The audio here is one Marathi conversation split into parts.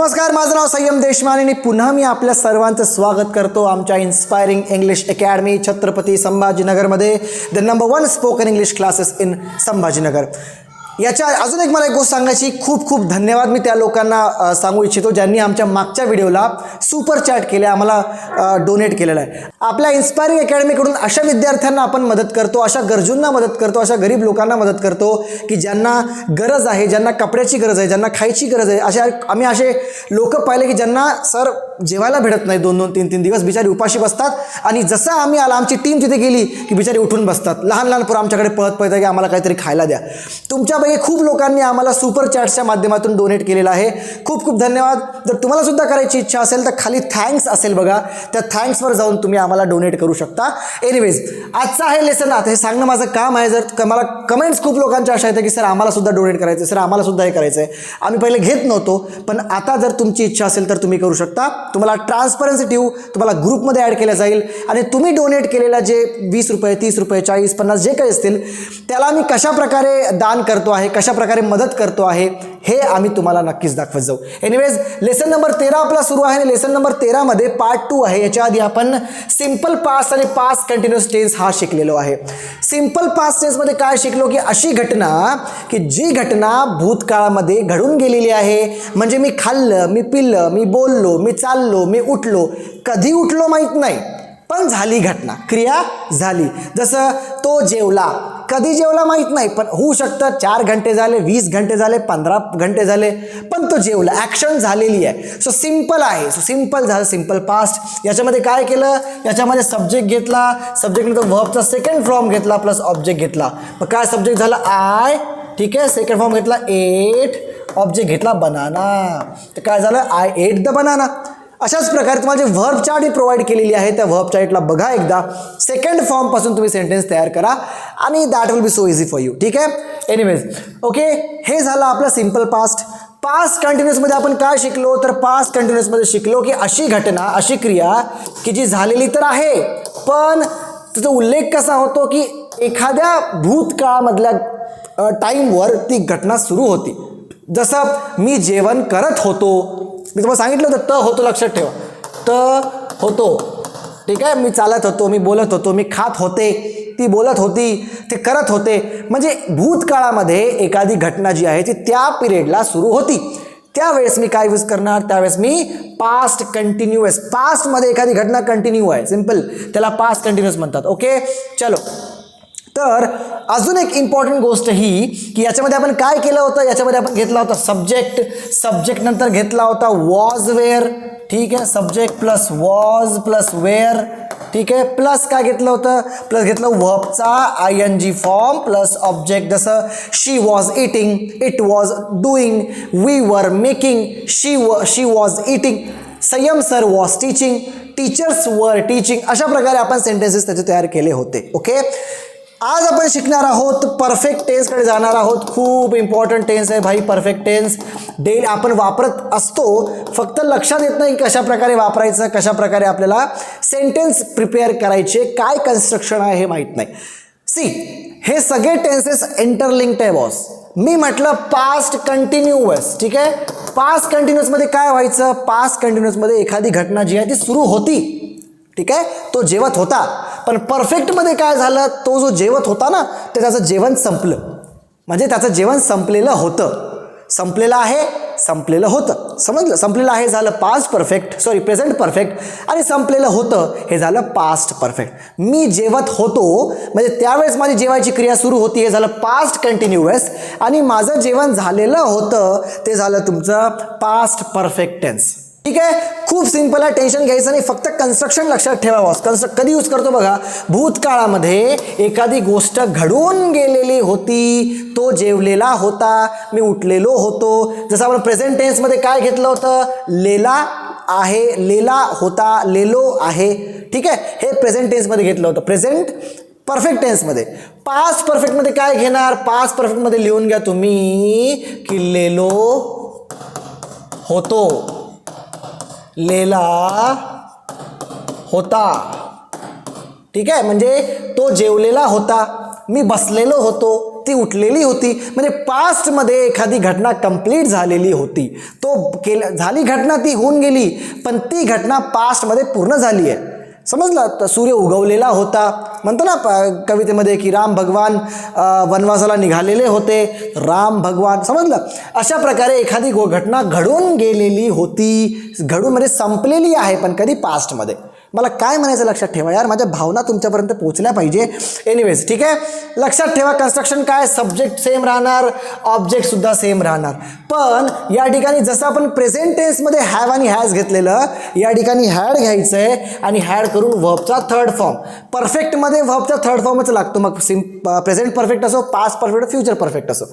नमस्कार माझं नाव संयम देशमाने आणि पुन्हा मी आपल्या सर्वांचं स्वागत करतो आमच्या inspiring English academy Chhatrapati संभाजीनगरमध्ये the number one spoken English classes in Sambhajinagar. याच्या अजून एक मला एक गोष्ट सांगायची खूप खूप धन्यवाद मी त्या लोकांना सांगू इच्छितो ज्यांनी आमच्या मागच्या व्हिडिओला सुपर चॅट केले आम्हाला डोनेट केलेलं आहे. आपल्या इन्स्पायरिंग अकॅडमीकडून अशा विद्यार्थ्यांना आपण मदत करतो अशा गरजूंना मदत करतो अशा गरीब लोकांना मदत करतो की ज्यांना गरज आहे ज्यांना कपड्याची गरज आहे ज्यांना खायची गरज आहे अशा आम्ही असे लोक पाहिले की ज्यांना सर जेवायला भेटत नाही दोन दोन तीन तीन दिवस बिचारी उपाशी बसतात आणि जसं आम्ही आला आमची टीम तिथे गेली की बिचारी उठून बसतात. लहान लहान पोरं आमच्याकडे पळत पळत की आम्हाला काहीतरी खायला द्या. तुमच्यापैकी खूप लोकांनी आम्हाला सुपर चॅट्सच्या माध्यमातून डोनेट केलेलं आहे. खूप खूप धन्यवाद. जर तुम्हाला सुद्धा करायची इच्छा असेल तर खाली थँक्स असेल बघा. त्या थँक्सवर जाऊन तुम्ही आम्हाला डोनेट करू शकता. एनिवेज आजचा आहे लेसन आता हे सांगणं माझं काम आहे. जर मला कमेंट्स खूप लोकांच्या अशा येतं की सर आम्हाला सुद्धा डोनेट करायचं सर आम्हाला सुद्धा हे करायचं आहे आम्ही पहिले घेत नव्हतो पण आता जर तुमची इच्छा असेल तर तुम्ही करू शकता. तुम्हाला ट्रान्सपरन्सी ठेवू तुम्हाला ग्रुपमध्ये ॲड केलं जाईल. आणि तुम्ही डोनेट केलेला जे वीस रुपये तीस रुपये चाळीस पन्नास जे काही असतील त्याला आम्ही कशा प्रकारे दान करतो आहे कशा प्रकारे मदत करतो आहे हे आम्ही तुम्हाला नक्कीच दाखवत जाऊ. एनिवेज लेसन नंबर तेरा आपला सुरू आहे आणि लेसन नंबर तेरामध्ये पार्ट टू आहे. याच्या आधी आपण सिंपल पास आणि पास कंटिन्युअस टेन्स हा शिकलेलो आहे. सिंपल पास टेन्समध्ये काय शिकलो की अशी घटना की जी घटना भूतकाळामध्ये घडून गेलेली आहे. म्हणजे मी खाल्लं मी पिल्लं मी बोललो मी चाललो मी उठलो. कधी उठलो माहीत नाही. पण झाली घटना क्रिया झाली. जसं तो जेवला. कधी जेवला माहीत नाही पण होऊ शकतं. चार घंटे झाले वीस घंटे झाले पंधरा घंटे झाले पण तो जेवला. ॲक्शन झालेली आहे. सो सिंपल आहे. सो सिंपल झालं सिंपल पास्ट याच्यामध्ये काय केलं? याच्यामध्ये सब्जेक्ट घेतला. सब्जेक्टनंतर वर्बचा सेकंड फॉर्म घेतला प्लस ऑब्जेक्ट घेतला. मग काय सब्जेक्ट झाला? आय ठीक आहे? सेकंड फॉर्म घेतला एट ऑब्जेक्ट घेतला बनाना तर काय झालं? आय एट द बनाना अशाच प्रकारे तुम्हाला जे व्हर्ब चार्ट ही प्रोव्हाइड केलेली आहे त्या व्हर्ब चार्टला बघा एकदा. सेकंड फॉर्मपासून तुम्ही सेंटेन्स तयार करा आणि that will be so easy for you ठीक आहे? एनिवेज ओके हे झालं आपलं सिंपल पास्ट पास्ट कंटिन्युअसमध्ये आपण काय शिकलो? तर पास्ट कंटिन्युअसमध्ये शिकलो की अशी घटना अशी क्रिया की जी झालेली तर आहे पण त्याचा उल्लेख कसा होतो की एखाद्या भूतकाळामधल्या टाईमवर ती घटना सुरू होती. जसं मी जेवण करत होतो मी तुम्हाला सांगितलं होतं त होतो लक्षात ठेवा. त होतो. ठीक आहे? मी चालत होतो मी बोलत होतो मी खात होते ती बोलत होती ते करत होते. म्हणजे भूतकाळामध्ये एखादी घटना जी आहे ती त्या पिरियडला सुरू होती. त्यावेळेस मी काय यूज करणार? त्यावेळेस मी पास्ट कंटिन्युअस पास्टमध्ये एखादी घटना कंटिन्यू आहे. सिंपल त्याला पास्ट कंटिन्युअस म्हणतात. ओके चलो. तर अजून एक इम्पॉर्टंट गोष्ट ही की याच्यामध्ये आपण काय केलं होतं? याच्यामध्ये आपण घेतला होता सब्जेक्ट सब्जेक्ट नंतर घेतला होता वॉज वेअर ठीक आहे? Subject plus was plus were ठीक आहे? प्लस काय घेतलं होतं? प्लस घेतलं वर्बचा I N G form plus object जसं she was eating it was doing we were making she व she was eating Sanyam sir was teaching teachers were teaching अशा प्रकारे आपण सेंटेन्सेस त्याचे तयार केले होते. ओके आज आपण शिकणार आहोत परफेक्ट टेन्सकडे जाणार आहोत. खूप इम्पॉर्टंट टेन्स आहे भाई परफेक्ट टेन्स डेली आपण वापरत असतो. फक्त लक्षात येत नाही कशा प्रकारे वापरायचं कशा प्रकारे आपल्याला सेंटेन्स प्रिपेअर करायचे काय कन्स्ट्रक्शन आहे हे माहीत नाही. सी हे सगळे टेन्सेस इंटरलिंक्ड आहे बॉस मी म्हटलं पास्ट कंटिन्युअस ठीक आहे? पास्ट कंटिन्युअसमध्ये काय व्हायचं? पास्ट कंटिन्युअसमध्ये एखादी घटना जी आहे ती सुरू होती. ठीक आहे? तो जेवत होता. पण परफेक्टमध्ये काय झालं? तो जो जेवत होता ना ते त्याचं जेवण संपलं. म्हणजे त्याचं जेवण संपलेलं होतं. संपलेलं आहे संपलेलं होतं. समजलं? संपलेलं आहे झालं past perfect sorry present perfect आणि संपलेलं होतं हे झालं पास्ट परफेक्ट मी जेवत होतो म्हणजे त्यावेळेस माझी जेवायची क्रिया सुरू होती हे झालं पास्ट कंटिन्युअस आणि माझं जेवण झालेलं होतं ते झालं तुमचं पास्ट परफेक्ट टेन्स ठीक आहे? खूप सिंपल आहे टेन्शन घ्यायचं नाही फक्त कन्स्ट्रक्शन लक्षात ठेवावं बॉस कन्स्ट्रक्ट कधी यूज करतो बघा? भूतकाळामध्ये एखादी गोष्ट घडून गेलेली होती तो जेवलेला होता मी उठलेलो होतो. जसं आपण प्रेझेंट टेन्समध्ये काय घेतलं होतं? लेला आहे लेला होता लेलो आहे. ठीक आहे? हे प्रेझेंट टेन्समध्ये घेतलं होतं. प्रेझेंट परफेक्ट टेन्समध्ये पास्ट परफेक्टमध्ये काय घेणार? पास्ट परफेक्टमध्ये लिहून घ्या तुम्ही की लेलो होतो. लेला होता. ठीक आहे? म्हणजे तो जेवलेला होता. मी बसलेलो होतो. ती उठलेली होती. म्हणजे पास्टमध्ये एखादी घटना कंप्लीट झालेली होती. तो केला झाली घटना ती होऊन गेली. पण ती घटना पास्टमध्ये पूर्ण झाली आहे. समजलं? तर सूर्य उगवलेला होता. म्हणतो ना प- कवितेमध्ये की राम भगवान वनवासाला निघालेले होते. राम भगवान समजलं? अशा प्रकारे एखादी गो घटना घडून गेलेली होती. घडून म्हणजे संपलेली आहे पण कधी पास्टमध्ये मला काय म्हणायचं लक्षात ठेवा यार माझ्या भावना तुमच्यापर्यंत पोहोचल्या पाहिजे. एनिवेज ठीक आहे? लक्षात ठेवा कन्स्ट्रक्शन काय? सब्जेक्ट सेम राहणार ऑब्जेक्टसुद्धा सेम राहणार. पण या ठिकाणी जसं आपण प्रेझेंट टेन्समध्ये हॅव आणि हॅज घेतलेलं या ठिकाणी हॅड घ्यायचं आहे आणि हॅड करून व्हबचा थर्ड फॉर्म परफेक्टमध्ये व्हबचा थर्ड फॉर्मच लागतो मग सिम प्रेझेंट परफेक्ट असो पास्ट परफेक्ट फ्युचर परफेक्ट असो.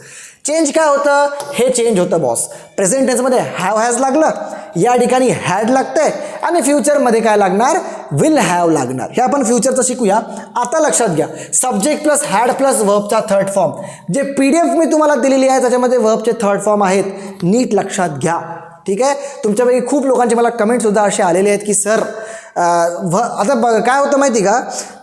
चेंज काय होतं? हे चेंज होतं बॉस प्रेझेंट टेन्समध्ये हॅव हॅज लागलं या ठिकाणी हॅड लागतंय आणि फ्युचरमध्ये काय लागणार? विल हॅव लागणार. हे आपण फ्युचरचं शिकूया. आता लक्षात घ्या. सब्जेक्ट प्लस हॅड प्लस वर्बचा थर्ड फॉर्म जे पी डी एफ मी तुम्हाला दिलेली आहे त्याच्यामध्ये वर्बचे थर्ड फॉर्म आहेत. नीट लक्षात घ्या. ठीक आहे? तुमच्यापैकी खूप लोकांचे मला कमेंटसुद्धा असे आलेले आहेत की सर व आता बघ काय होतं माहिती का?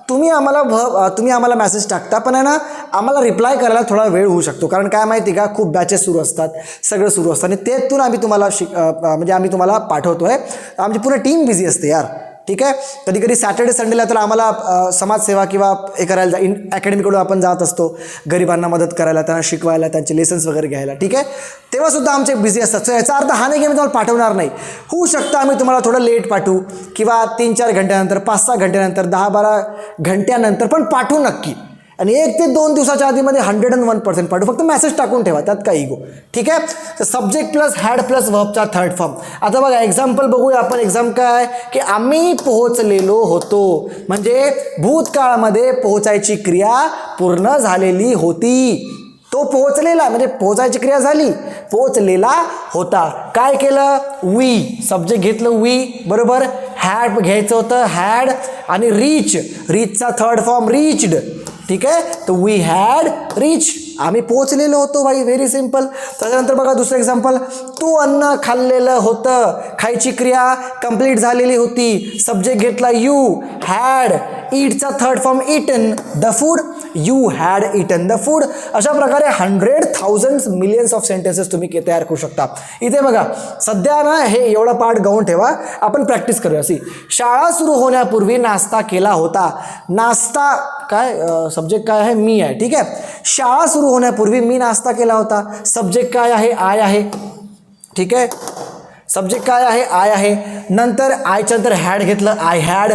तुम्ही आम्हाला भ तुम्ही आम्हाला मेसेज टाकता पण आहे ना आम्हाला रिप्लाय करायला थोडा वेळ होऊ शकतो. कारण काय माहिती का? खूप बॅचेस सुरू असतात. सगळं सुरू असतं. आणि तेथून आम्ही तुम्हाला शिक म्हणजे आम्ही तुम्हाला पाठवतो आहे आमची पूर्ण टीम बिझी असते यार. ठीक आहे? कधी कधी सॅटर्डे संडेला तर आम्हाला समाजसेवा किंवा हे करायला जा इन अकॅडमीकडून आपण जात असतो. गरिबांना मदत करायला त्यांना शिकवायला त्यांचे लेसन्स वगैरे घ्यायला ठीक आहे? तेव्हासुद्धा आमचे बिझी असतात. सो याचा अर्थ हा नाही की मी तुम्हाला पाठवणार नाही. होऊ शकतं आम्ही तुम्हाला थोडं लेट पाठवू किंवा तीन चार घंट्यानंतर पाच सहा घंट्यानंतर दहा बारा घंट्यानंतर पण पाठवू नक्की. आणि एक ते दोन दिवसाच्या आधीमध्ये हंड्रेड अँड वन पर्सेंट पाठवू फक्त मेसेज टाकून ठेवा त्यात काही गो ठीक आहे? तर सब्जेक्ट प्लस हॅड प्लस वर्बचा थर्ड फॉर्म आता बघा एक्झाम्पल बघूया आपण. एक्झाम काय? की आम्ही पोहोचलेलो होतो. म्हणजे भूतकाळामध्ये पोहोचायची क्रिया पूर्ण झालेली होती. तो पोहोचलेला म्हणजे पोहोचायची क्रिया झाली. पोहोचलेला होता. काय केलं? वी सब्जेक्ट घेतलं वी बरोबर? हॅड घ्यायचं होतं. हॅड आणि रीच रीचचा थर्ड फॉर्म रीच्ड ठीक आहे? तर वी हॅड रिच आम्ही पोचलेलो होतो भाई व्हेरी सिंपल त्याच्यानंतर बघा दुसरं एक्झाम्पल तू अन्न खाल्लेलं होतं. खायची क्रिया कंप्लीट झालेली होती. सब्जेक्ट घेतला you had इटचा third form eaten the food you had eaten the food अशा प्रकारे hundred thousand millions of sentences तुम्ही तयार करू शकता. इथे बघा सध्या ना हे एवढा पाठ गाऊन ठेवा आपण प्रॅक्टिस करूया. सी शाळा सुरू होण्यापूर्वी नाश्ता केला होता. नाश्ता काय सब्जेक्ट काय आहे? मी आहे ठीक आहे? शाळा सुरू होण्यापूर्वी मी नाश्ता केला होता. सब्जेक्ट काय आहे? आय आहे. ठीक आहे? सब्जेक्ट काय आहे? आय आहे. नंतर आयच्या नंतर हॅड घेतलं. आय हॅड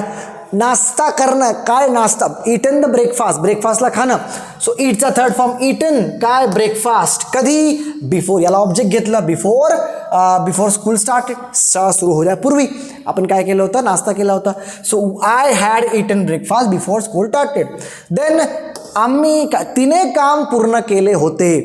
नाश्ता करणं. काय नाश्ता? इटन द ब्रेकफास्ट ब्रेकफास्टला खाणं. सो इटचा थर्ड फॉर्म इटन काय? ब्रेकफास्ट कधी? बिफोर याला ऑब्जेक्ट घेतलं. बिफोर बिफोर स्कूल स्टार्ट शाळा सुरू होण्यापूर्वी. आपण काय केलं होतं? नाश्ता केला होता. So I had eaten breakfast before school started then आम्ही का तिने काम पूर्ण केले होते.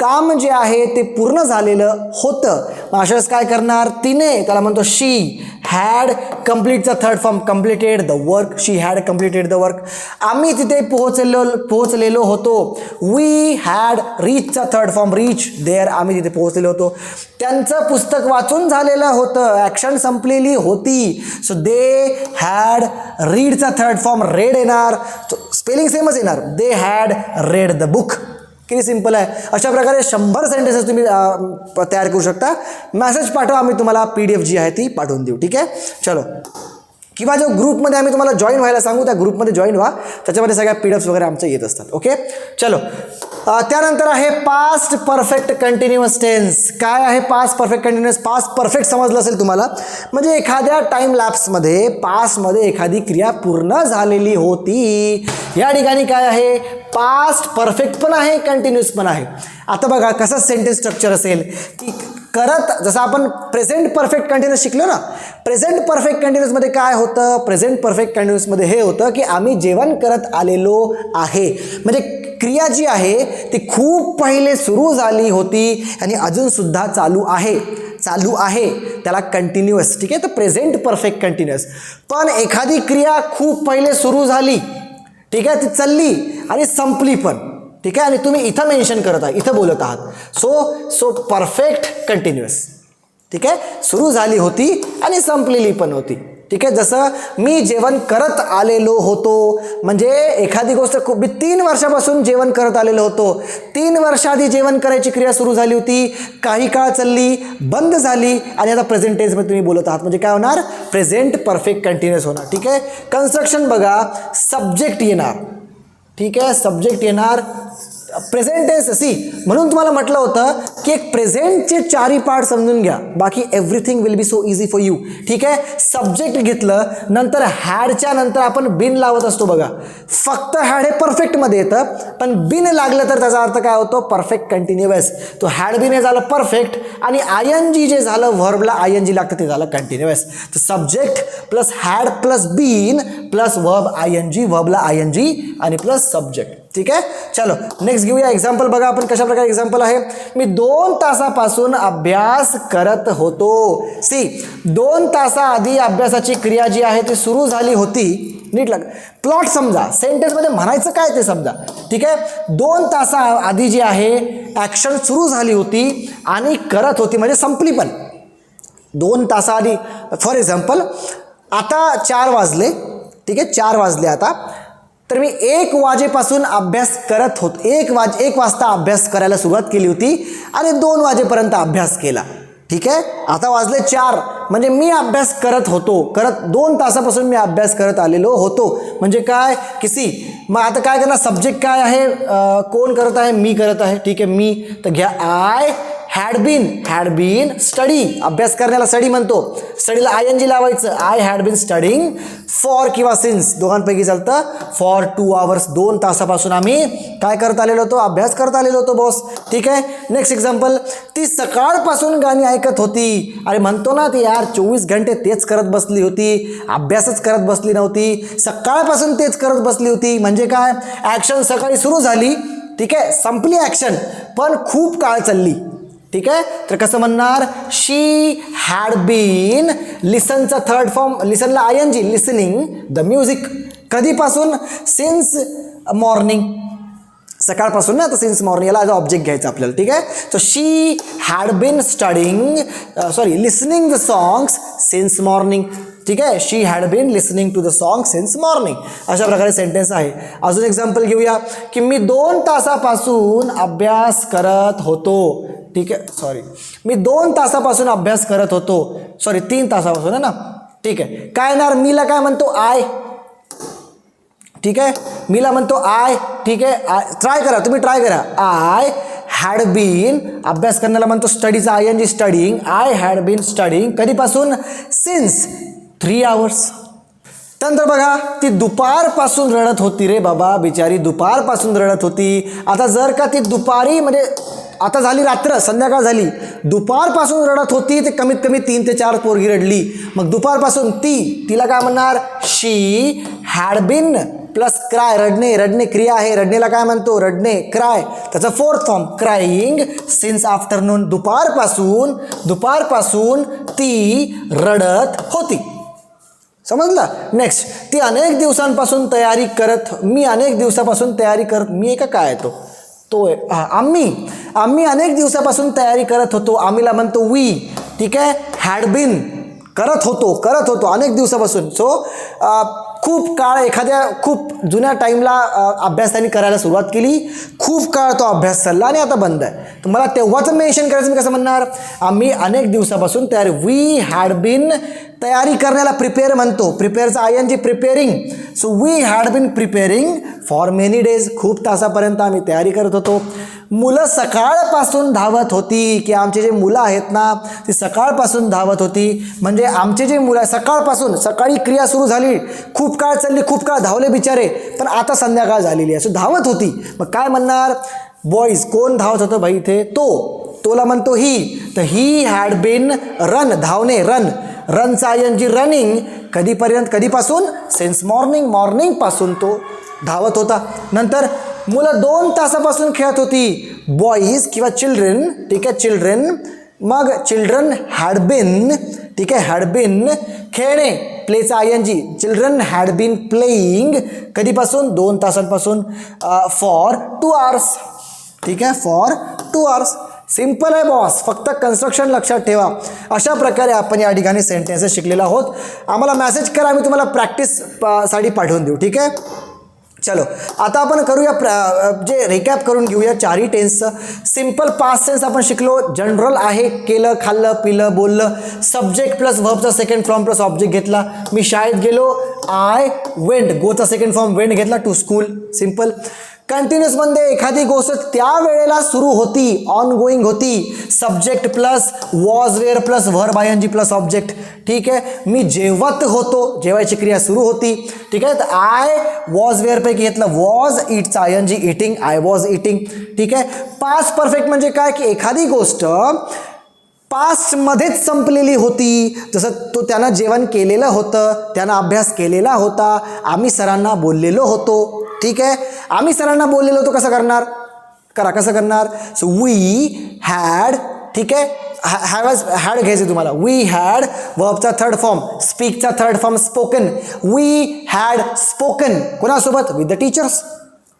काम जे आहे ते पूर्ण झालेलं होतं. मग अशाच काय करणार? तिने त्याला म्हणतो she had कम्प्लीटचा third form completed the work she had completed the work आम्ही तिथे पोहोचलेलो पोहोचलेलो होतो. वी हॅड रीचचा थर्ड फॉर्म रीच देअर आम्ही तिथे पोहोचलेलो होतो. त्यांचं पुस्तक वाचून झालेलं होतं. ॲक्शन संपलेली होती. सो दे हॅड रीडचा थर्ड फॉर्म रेड येणार. स्पेलिंग सेमच येणार. They had read the book किती सिंपल आहे. अशा प्रकारे शंभर सेंटेन्सेस तुम्ही तयार करू शकता. मॅसेज पाठवा आम्ही तुम्हाला पी डी एफ जी आहे ती पाठवून देऊ. ठीक आहे? चलो. किंवा जो ग्रुपमध्ये आम्ही तुम्हाला जॉईन व्हायला सांगू त्या ग्रुपमध्ये जॉईन व्हा. त्याच्यामध्ये सगळ्या पी वगैरे आमचं येत असतात. ओके चलो. त्यानंतर आहे पास्ट परफेक्ट कंटिन्युअस टेन्स काय आहे past perfect continuous past perfect समजलं असेल तुम्हाला. म्हणजे एखाद्या टाईम लॅप्समध्ये पास्टमध्ये एखादी क्रिया पूर्ण झालेली होती. या ठिकाणी काय आहे? पास्ट परफेक्ट पण आहे कंटिन्युअस पण आहे. आता बघा कसं सेंटेन्स स्ट्रक्चर असेल की करत जसं आपण प्रेझेंट परफेक्ट कंटिन्युअस शिकलो ना प्रेझेंट परफेक्ट कंटिन्युअसमध्ये काय होतं? प्रेझेंट परफेक्ट कंटिन्युअसमध्ये हे होतं की आम्ही जेवण करत आलेलो आहे. म्हणजे क्रिया जी आहे ती खूप पहिले सुरू झाली होती आणि अजूनसुद्धा चालू आहे. चालू आहे. त्याला कंटिन्युअस ठीक आहे? तर प्रेझेंट परफेक्ट कंटिन्युअस पण एखादी क्रिया खूप पहिले सुरू झाली. ठीक आहे? ती चालली आणि संपली पण. ठीक आहे? आणि तुम्ही इथं मेन्शन करत आहात इथं बोलत आहात. सो सो परफेक्ट कंटिन्युअस ठीक आहे? सुरू झाली होती आणि संपलेली पण होती. ठीक आहे? जसं मी जेवण करत आलेलो होतो म्हणजे एखादी गोष्ट खूप मी तीन वर्षापासून जेवण करत आलेलो होतो. तीन वर्षाआधी जेवण करायची क्रिया सुरू झाली होती काही काळ चालली बंद झाली आणि आता प्रेझेंट टेन्समध्ये तुम्ही बोलत आहात. म्हणजे काय होणार? प्रेझेंट परफेक्ट कंटिन्युअस होणार. ठीक आहे? कन्स्ट्रक्शन बघा सब्जेक्ट येणार. ठीक आहे सब्जेक्ट येणार प्रेझेंट टेन्स सी म्हणून तुम्हाला म्हटलं होतं की एक प्रेझेंटचे चारही पार्ट समजून घ्या. बाकी everything will be so easy for you ठीक आहे? सब्जेक्ट घेतलं नंतर हॅडच्या नंतर आपण बिन लावत असतो बघा. फक्त हॅड हे परफेक्टमध्ये येतं. पण बिन लागलं तर त्याचा अर्थ काय होतो? परफेक्ट कंटिन्युअस तो हॅड बिन हे झालं परफेक्ट आणि आय एन जी जे झालं व्हर्बला आय एन जी लागतं ते झालं कंटिन्युअस तर subject plus had plus been plus verb I N G वर्बला I N G आणि प्लस सब्जेक्ट ठीक आहे? चलो नेक्स्ट घेऊया. एक्झाम्पल बघा आपण कशा प्रकारे एक्झाम्पल आहे. मी दोन तासापासून अभ्यास करत होतो. सी दोन तासाआधी अभ्यासाची क्रिया जी आहे ती सुरू झाली होती. नीट लग प्लॉट समजा. सेंटेन्समध्ये म्हणायचं काय ते समजा. ठीक आहे? दोन तासा आधी जी आहे ॲक्शन सुरू झाली होती आणि करत होती म्हणजे संपली पण. दोन तासाआधी फॉर एक्झाम्पल आता चार वाजले. ठीक आहे? चार वाजले आता. तर मी एक वाजेपासून अभ्यास करत होत एक वाज एक वाजता अभ्यास करायला सुरुवात केली होती आणि दोन वाजेपर्यंत अभ्यास केला. ठीक आहे? आता वाजले चार. म्हणजे मी अभ्यास करत होतो. करत दोन तासापासून मी अभ्यास करत आलेलो होतो. म्हणजे काय? किसी मग आता काय करणार? सब्जेक्ट काय आहे? कोण करत आहे? मी करत आहे. ठीक आहे मी. तर घ्या. I had been had been study अभ्यास करण्याला स्टडी म्हणतो. स्टडीला आय एन जी लावायचं. I had been studying for किंवा सिन्स दोघांपैकी चालतं. फॉर टू आवर्स दोन तासापासून आम्ही काय करत आलेलो होतो? अभ्यास करत आलेलो होतो बॉस ठीक आहे? नेक्स्ट एक्झाम्पल ती सकाळपासून गाणी ऐकत होती. अरे म्हणतो ना ती यार चोवीस घंटे तेच करत बसली होती. अभ्यासच करत बसली नव्हती. सकाळपासून तेच करत बसली होती. म्हणजे म्हणजे काय? ॲक्शन सकाळी सुरू झाली ठीक आहे? संपली ॲक्शन पण खूप काळ चालली ठीक आहे? तर कसं म्हणणार? शी हॅड बीन लिसनचा third form लिसनला I N G listening the music कधीपासून? सिन्स मॉर्निंग सकाळपासून ना तर सिन्स मॉर्निंग याला ऑब्जेक्ट घ्यायचा आपल्याला ठीक आहे? So she had been studying sorry listening the songs since morning ठीक आहे? She had been listening to the song since morning अशा प्रकारे सेंटेन्स आहे. अजून एक्झाम्पल घेऊया की मी दोन तासापासून अभ्यास करत होतो. ठीक आहे? सॉरी मी दोन तासापासून अभ्यास करत होतो. सॉरी तीन तासापासून आहे ना? ठीक आहे. काय येणार? मीला काय म्हणतो? आय ठीक आहे? मीला म्हणतो आय. ठीक आहे? आय ट्राय करा तुम्ही ट्राय करा. आय हॅड बीन अभ्यास करण्याला म्हणतो स्टडीचा I N G studying I had been studying कधीपासून? सिन्स थ्री आवर्स त्यानंतर बघा ती दुपारपासून रडत होती रे बाबा बिचारी दुपारपासून रडत होती. आता जर का ती दुपारी म्हणजे आता झाली रात्र संध्याकाळ झाली. दुपारपासून रडत होती ते कमीत कमी तीन ते चार पोरगी रडली. मग दुपारपासून ती तिला काय म्हणणार? She had been plus cry रडणे रडणे क्रिया आहे. रडणेला काय म्हणतो? रडणे क्राय. त्याचा fourth form crying since afternoon दुपारपासून दुपारपासून ती रडत होती. समजलं? नेक्स्ट ती अनेक दिवसांपासून तयारी करत मी अनेक दिवसापासून तयारी करत मी एका काय आहे तो तो आहे आम्ही. आम्ही अनेक दिवसापासून तयारी करत होतो. आम्हीला म्हणतो वी ठीक आहे? हॅडबिन करत होतो करत होतो अनेक दिवसापासून. सो खूप काळ एखाद्या खूप जुन्या टाईमला अभ्यास त्यांनी करायला सुरुवात केली. खूप काळ तो अभ्यास चालला आणि आता बंद आहे. तर मला तेव्हाचं मेन्शन करायचं मी कसं म्हणणार? आम्ही अनेक दिवसापासून तयार वी हॅड बिन तयारी करण्याला प्रिपेअर म्हणतो. प्रिपेअरचा I N G preparing so we had been preparing for many days खूप तासापर्यंत आम्ही तयारी करत होतो. मुलं सकाळपासून धावत होती की आमचे जे मुलं आहेत ना ती सकाळपासून धावत होती. म्हणजे आमचे जे मुलं सकाळपासून सकाळी क्रिया सुरू झाली. खूप काळ चालली खूप काळ धावले बिचारे. पण आता संध्याकाळ झालेली आहे. सो धावत होती. मग काय म्हणणार? बॉईज कोण धावत होतं भाई इथे? तो. तोला म्हणतो ही. तर ही हॅड बिन रन धावणे रन रनचा आय जी रनिंग कधीपर्यंत? कधीपासून? सेन्स मॉर्निंग मॉर्निंगपासून तो धावत होता. नंतर मुलं दोन तासापासून खेळत होती. बॉईज किंवा चिल्ड्रन ठीक आहे चिल्ड्रन मग चिल्ड्रन हॅड बिन ठीक आहे हॅड बिन खेळणे प्लेचा I N G. Children had been playing कधीपासून? दोन तासांपासून. फॉर टू आवर्स ठीक आहे फॉर टू आवर्स सिंपल आहे बॉस फक्त कन्स्ट्रक्शन लक्षात ठेवा. अशा प्रकारे आपण या ठिकाणी सेंटेन्सेस शिकलेलो आहोत. आम्हाला मेसेज करा आम्ही तुम्हाला प्रॅक्टिससाठी पाठवून देऊ. ठीक आहे? चलो आता आपण करूया प्र जे रिकॅप करून घेऊया चारही टेन्सचं सिंपल पास्ट टेन्स आपण शिकलो. जनरल आहे केलं खाल्लं पिलं बोललं. सब्जेक्ट प्लस व्हबचा सेकंड फॉर्म प्लस ऑब्जेक्ट घेतला. मी शाळेत गेलो. आय वेंट गोचा सेकंड फॉर्म वेंट घेतला टू स्कूल सिंपल कंटिन्युअसमध्ये एखादी गोष्ट त्या वेळेला सुरू होती ऑन गोईंग होती. Subject plus was were plus verb बायनजी plus object ठीक आहे? मी जेवत होतो जेवायची क्रिया सुरू होती. ठीक आहे? तर आय वॉज वेअरपैकी घेतलं. Was इटचा I N G eating I was eating ठीक आहे? पास परफेक्ट म्हणजे काय? की एखादी गोष्ट पास्टमध्येच संपलेली होती. जसं तो त्यानं जेवण केलेलं होतं त्यानं अभ्यास केलेला होता. आम्ही सरांना बोललेलो होतो. ठीक आहे? आम्ही सरांना बोललेलो होतो कसं करणार? करा कसं करणार? सो वी हॅड ठीक आहे? हॅव हॅड घ्यायचं तुम्हाला. वी हॅड वर्बचा third form स्पीकचा third form spoken we had spoken कोणासोबत? विथ द टीचर्स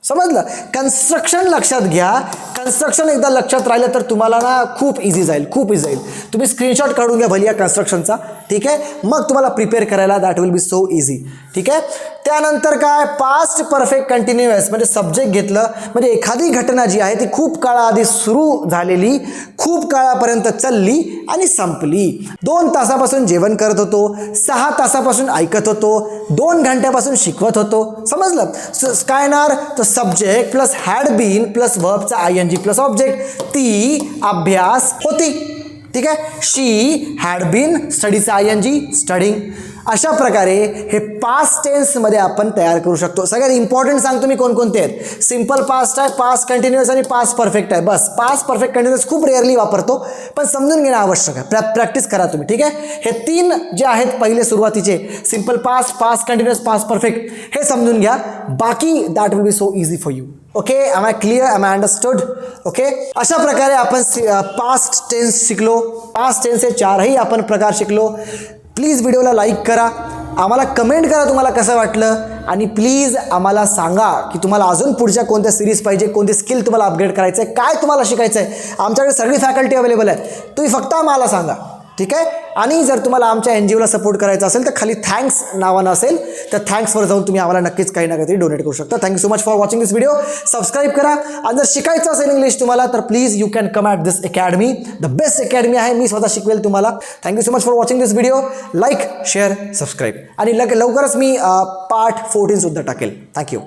समजलं? कन्स्ट्रक्शन लक्षात घ्या. कन्स्ट्रक्शन एकदा लक्षात राहिलं तर तुम्हाला ना खूप इझी जाईल खूप इझी जाईल. तुम्ही स्क्रीनशॉट काढून घ्या भली या कन्स्ट्रक्शनचा ठीक आहे? मग तुम्हाला प्रिपेअर करायला that will be so easy ठीक आहे? त्यानंतर काय? पास्ट परफेक्ट कंटिन्युअस म्हणजे सब्जेक्ट घेतलं. म्हणजे एखादी घटना जी आहे ती खूप काळाआधी सुरू झालेली खूप काळापर्यंत चालली आणि संपली. दोन तासापासून जेवण करत होतो सहा तासापासून ऐकत होतो दोन घंट्यापासून शिकवत होतो. समजलं? स- काय येणार तर subject plus had been plus वर्बचा I N G plus object ती अभ्यास होती. ठीक आहे? शी हॅड बीन स्टडीचा आय एन जी स्टडिंग अशा प्रकारे हे पास्ट टेन्समध्ये आपण तयार करू शकतो. सगळ्यात इम्पॉर्टंट सांगतो मी कोणकोणते आहेत. सिंपल पास्ट आहे पास्ट कंटिन्युअस आणि पास्ट परफेक्ट आहे. बस पास्ट परफेक्ट कंटिन्युअस खूप रेअरली वापरतो पण समजून घेणं आवश्यक आहे. प्रॅ प्रॅक्टिस करा तुम्ही ठीक आहे? हे तीन जे आहेत पहिले सुरुवातीचे simple past past continuous past perfect हे समजून घ्या. बाकी that will be so easy for you okay am I clear am I understood okay अशा प्रकारे आपण पास्ट टेन्स शिकलो. पास्ट टेन्सचे चारही आपण प्रकार शिकलो. प्लीज व्हिडिओला लाईक करा. आम्हाला कमेंट करा तुम्हाला कसं वाटलं. आणि प्लीज आम्हाला सांगा की तुम्हाला अजून पुढच्या कोणत्या सिरीज पाहिजे कोणते स्किल तुम्हाला अपग्रेड करायचं आहे काय तुम्हाला शिकायचं आहे आमच्याकडे सगळी फॅकल्टी अवेलेबल आहे तुम्ही फक्त आम्हाला सांगा. ठीक आहे? आणि जर तुम्हाला आमच्या एन जी ओला सपोर्ट करायचा असेल तर खाली थँक्स नावानं असेल तर थँक्सवर जाऊन तुम्ही आम्हाला नक्कीच काही ना काहीतरी डोनेट करू शकता. Thank you so much for watching this video subscribe करा. आणि जर शिकायचं असेल इंग्लिश तुम्हाला तर please you can come at this academy the best academy आहे. मी स्वतः शिकवेल तुम्हाला. Thank you so much for watching this video like share subscribe आणि लग लवकरच मी पार्ट फोर्टीनसुद्धा टाकेल. थँक्यू